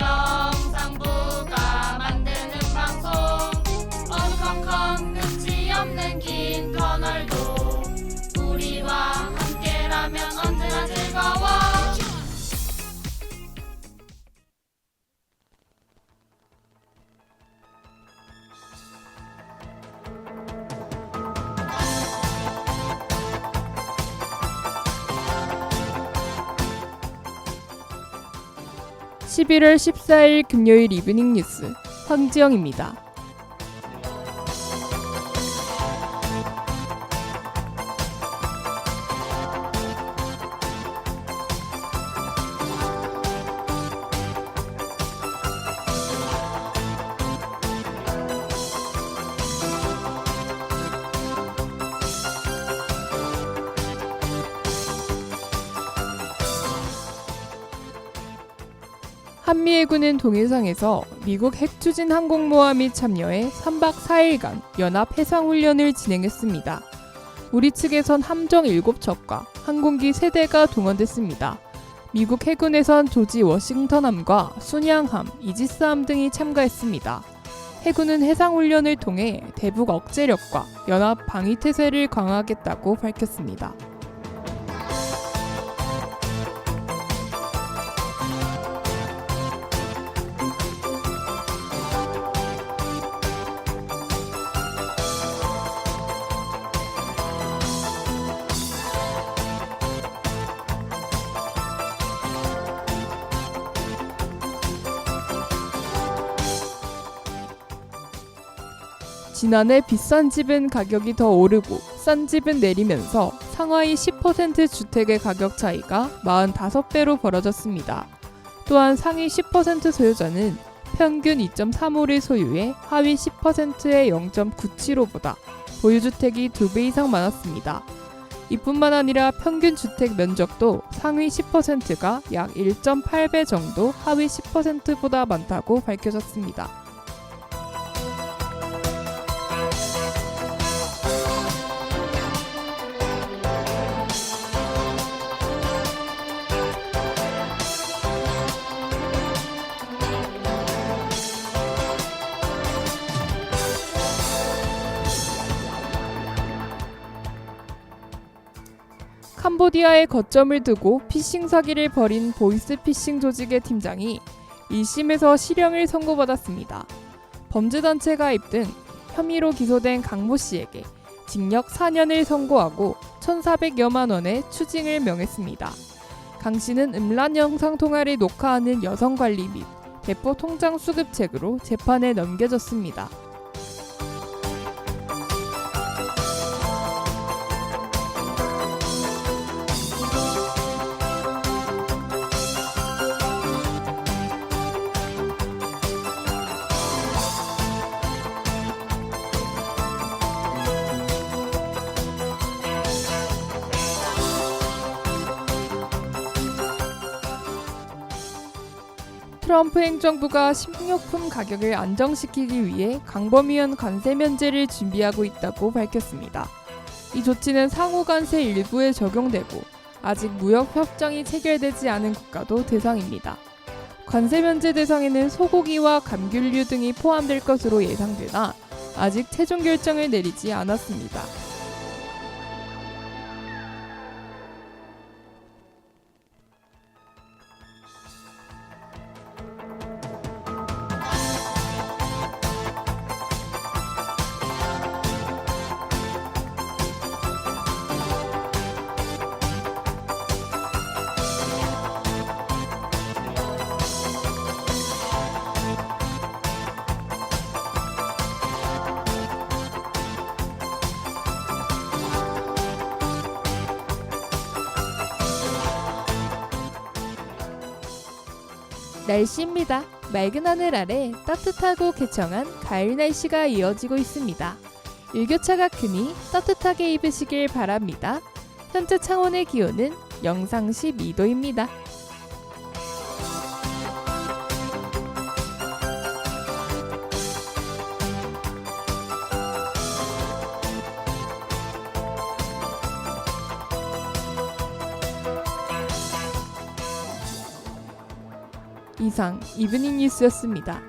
안녕. (11월 14일) 금요일 이브닝 뉴스 황지영입니다. 한미 해군은 동해상에서 미국 핵추진 항공모함이 참여해 3박 4일간 연합 해상훈련을 진행했습니다. 우리 측에선 함정 7척과 항공기 3대가 동원됐습니다. 미국 해군에선 조지 워싱턴함과 순양함, 이지스함 등이 참가했습니다. 해군은 해상훈련을 통해 대북 억제력과 연합 방위태세를 강화하겠다고 밝혔습니다. 지난해 비싼 집은 가격이 더 오르고 싼 집은 내리면서 상하이 10% 주택의 가격 차이가 45배로 벌어졌습니다. 또한 상위 10% 소유자는 평균 2.35를 소유해 하위 10%의 0.97호보다 보유주택이 2배 이상 많았습니다. 이뿐만 아니라 평균 주택 면적도 상위 10%가 약 1.8배 정도 하위 10%보다 많다고 밝혀졌습니다. 캄보디아에 거점을 두고 피싱 사기를 벌인 보이스 피싱 조직의 팀장이 1심에서 실형을 선고받았습니다. 범죄단체 가입 등 혐의로 기소된 강모 씨에게 징역 4년을 선고하고 1,400여만 원의 추징을 명했습니다. 강 씨는 음란 영상 통화를 녹화하는 여성 관리 및 대포 통장 수급책으로 재판에 넘겨졌습니다. 트럼프 행정부가 식료품 가격을 안정시키기 위해 강범위한 관세 면제를 준비하고 있다고 밝혔습니다. 이 조치는 상호 관세 일부에 적용되고 아직 무역 협정이 체결되지 않은 국가도 대상입니다. 관세 면제 대상에는 소고기와 감귤류 등이 포함될 것으로 예상되나 아직 최종 결정을 내리지 않았습니다. 날씨입니다. 맑은 하늘 아래 따뜻하고 개청한 가을 날씨가 이어지고 있습니다. 일교차가 크니 따뜻하게 입으시길 바랍니다. 현재 창원의 기온은 영상 12도입니다. 이상 이브닝 뉴스였습니다.